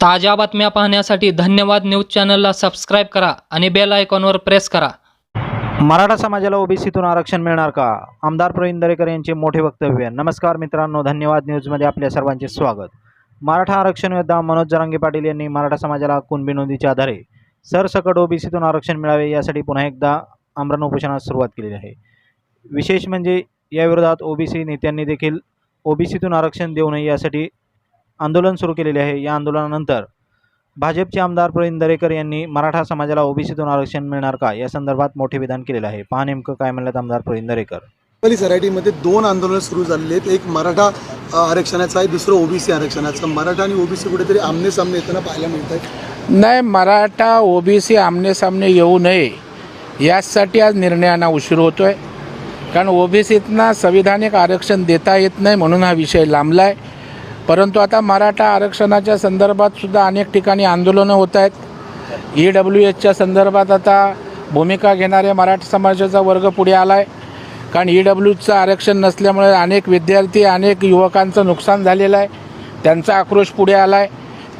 ताज्या बातम्या पाहण्यासाठी धन्यवाद न्यूज चॅनलला सबस्क्राईब करा आणि बेल आयकॉनवर प्रेस करा. मराठा समाजाला ओबीसीतून आरक्षण मिळणार का? आमदार प्रवीण दरेकर यांचे मोठे वक्तव्य. नमस्कार मित्रांनो धन्यवाद न्यूजमध्ये आपल्या सर्वांचे स्वागत. मराठा आरक्षण योद्धा मनोज जरांगे पाटील यांनी मराठा समाजाला कुणबी नोंदीच्या आधारे सरसकट ओबीसीतून आरक्षण मिळावे यासाठी पुन्हा एकदा आमरण उपोषणास सुरुवात केलेली आहे. विशेष म्हणजे याविरोधात ओबीसी नेत्यांनी देखील ओबीसीतून आरक्षण देऊ नये यासाठी आंदोलन सुरू केलेले आहे. या आंदोलनानंतर भाजपचे आमदार प्रवीण दरेकर यांनी मराठा समाजाला ओबीसीतून आरक्षण मिळणार का? या संदर्भात मोठे विधान केलेलं आहे. पहा नेमकं काय म्हणलं आमदार प्रवीण दरेकर. पहिली सरायटीमध्ये दोन आंदोलनं सुरू झालेली आहेत. एक मराठा आरक्षणाचं आहे. दुसरं ओबीसी आरक्षणाचं. मराठा आणि ओबीसी कुठेतरी आमने सामने येताना पाहायला मिळत आहेत नाही मराठा ओबीसी आमनेसामने येऊ नये. यासाठी आज निर्णयांना उशीर होतो आहे कारण ओबीसीतना संविधानिक आरक्षण देता येत नाही म्हणून हा विषय लांबला आहे परंतु आता मराठा आरक्षणाच्या संदर्भात सुद्धा अनेक ठिकाणी आंदोलनं होत आहेत. ई डब्ल्यू एचच्या संदर्भात आता भूमिका घेणारे मराठा समाजाचा वर्ग पुढे आला आहे कारण ई डब्ल्यूचं आरक्षण नसल्यामुळे अनेक विद्यार्थी अनेक युवकांचं नुकसान झालेलं आहे. त्यांचा आक्रोश पुढे आला आहे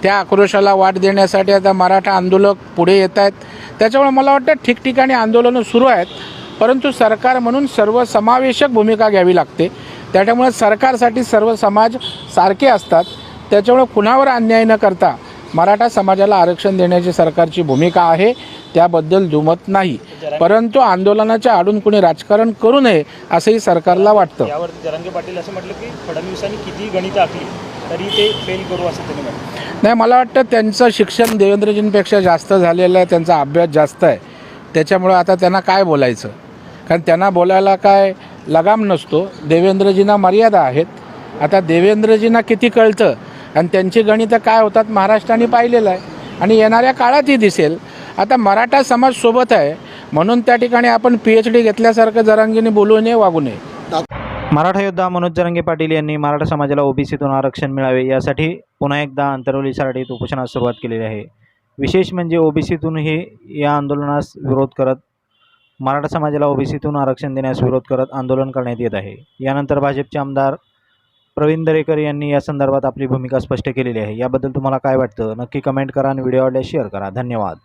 त्या आक्रोशाला वाट देण्यासाठी आता मराठा आंदोलक पुढे येत आहेत. त्याच्यामुळे मला वाटतं ठिकठिकाणी आंदोलनं सुरू आहेत. परंतु सरकार म्हणून सर्वसमावेशक भूमिका घ्यावी लागते. त्याच्यामुळे सरकारसाठी सर्व समाज सारखे असतात. त्याच्यामुळे कुणावर अन्याय न करता मराठा समाजाला आरक्षण देण्याची सरकारची भूमिका आहे. त्याबद्दल दुमत नाही. परंतु आंदोलनाच्या आडून कोणी राजकारण करू नये असंही सरकारला वाटतं. यावरती जरांगे पाटील असं म्हटलं की फडणवीसांनी किती गणितं आखली तरी ते फेल करू असं त्यांनी नाही मला वाटतं त्यांचं शिक्षण देवेंद्रजींपेक्षा जास्त झालेलं आहे त्यांचा अभ्यास जास्त आहे. त्याच्यामुळं आता त्यांना काय बोलायचं? कारण त्यांना बोलायला काय लगाम नसतो. देवेंद्रजींना मर्यादा आहेत. आता देवेंद्रजींना किती कळतं? आणि त्यांची गणितं काय होतात महाराष्ट्राने पाहिलेलं आहे. आणि येणाऱ्या काळातही दिसेल. आता मराठा समाज सोबत आहे. म्हणून त्या ठिकाणी आपण पी एच डी घेतल्यासारखं जरांगीने बोलू नये वागू नये. मराठा योद्धा मनोज जरांगे पाटील यांनी मराठा समाजाला ओबीसीतून आरक्षण मिळावे यासाठी पुन्हा एकदा आंतरवलीसाठी उपोषणास सुरुवात केलेली आहे. विशेष म्हणजे ओबीसीतूनही या आंदोलनास विरोध करत मराठा समाजाला ओबीसीतून आरक्षण देण्यास विरोध करत आंदोलन करण्यात येत आहे. यानंतर भाजपचे आमदार प्रवीण दरेकर यांनी या संदर्भात आपली भूमिका स्पष्ट केलेली आहे. याबद्दल तुम्हाला काय वाटतं? नक्की कमेंट करा आणि व्हिडिओ आवडल्यास शेअर करा. धन्यवाद.